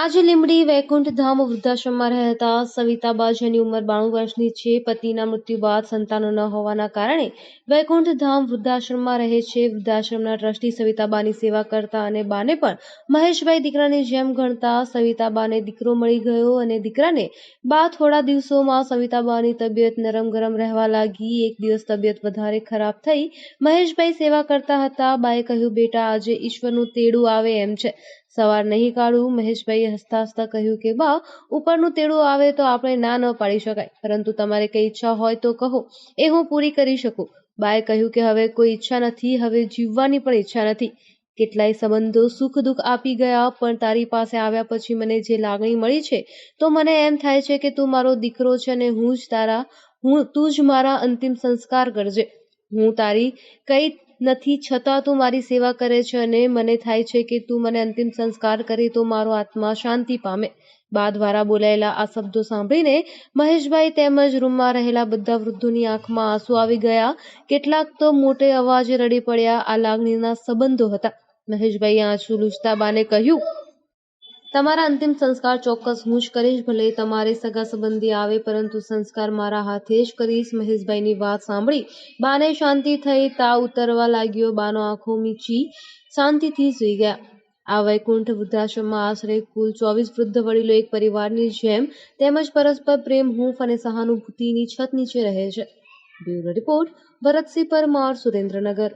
આજે લીમડી વૈકુંઠ ધામ વૃદ્ધાશ્રમમાં રહેતા સવિતાબા જેની ઉંમર બાણું વર્ષની છે. પતિના મૃત્યુ બાદ સંતાનો ન હોવાના કારણે વૈકુંઠ ધામ વૃદ્ધાશ્રમમાં રહે છે. વૃદ્ધાશ્રમના ટ્રસ્ટી સવિતાબાની સેવા કરતા અને બાને પણ મહેશભાઈ દીકરાની જેમ ગણતા સવિતાબાને દીકરો મળી ગયો અને દીકરાને બા થોડા દિવસોમાં સવિતાબાની તબિયત નરમ ગરમ રહેવા લાગી. એક દિવસ તબિયત વધારે ખરાબ થઈ મહેશભાઈ સેવા કરતા હતા. બાએ કહ્યું, બેટા, આજે ઈશ્વરનું તેડું આવે એમ છે. સવાર નહીં કાઢું, મહેશભાઈએ હસતા હસતા કહ્યું કે, બા, ઉપરનું તેડું આવે તો આપણે ના ન પાડી શકાય. પરંતુ તમારે કઈ ઈચ્છા હોય તો કહો. એ હું પૂરી કરી શકું. બાએ કહ્યું કે, હવે કોઈ ઈચ્છા નથી, હવે જીવવાની પણ ઈચ્છા નથી. કેટલાય સંબંધો સુખ દુઃખ આપી ગયા, પણ તારી પાસે આવ્યા પછી મને જે લાગણી મળી છે, તો મને એમ થાય છે કે તું મારો દીકરો છે અને હું જ તારા, હું, તું જ મારા અંતિમ સંસ્કાર કરજે. હું તારી કઈ નથી, છતાં તું મારી સેવા કરે છે અને મને થાય છે કે તું મને અંતિમ સંસ્કાર કરે તો મારો આત્મા શાંતિ પામે. બા દ્વારા બોલાયેલા આ શબ્દો સાંભળીને મહેશભાઈ તેમજ રૂમમાં રહેલા બધા વૃદ્ધોની આંખમાં આંસુ આવી ગયા. કેટલાક તો મોટે અવાજે રડી પડ્યા આ લાગણીના સંબંધો હતા. મહેશભાઈએ આંસુ લૂછતા બાને કહ્યું તમારા અંતિમ સંસ્કાર ચોક્કસ હું જ કરીશ, ભલે તમારે સગા સંબંધી આવે, પરંતુ સંસ્કાર મારા હાથે જ કરીશ. મહેશભાઈની વાત સાંભળી બાને શાંતિ થઈ તાવ ઉતરવા લાગ્યો. બાનો આંખો મીચી શાંતિથી સૂઈ ગયા. આ વૈકુંઠ વૃદ્ધાશ્રમમાં આશરે કુલ ચોવીસ વૃદ્ધ વડીલો એક પરિવારની જેમ તેમજ પરસ્પર પ્રેમ, હૂંફ અને સહાનુભૂતિની છત નીચે રહે છે. Bureau report Bharatsinh Parmar, Surendranagar.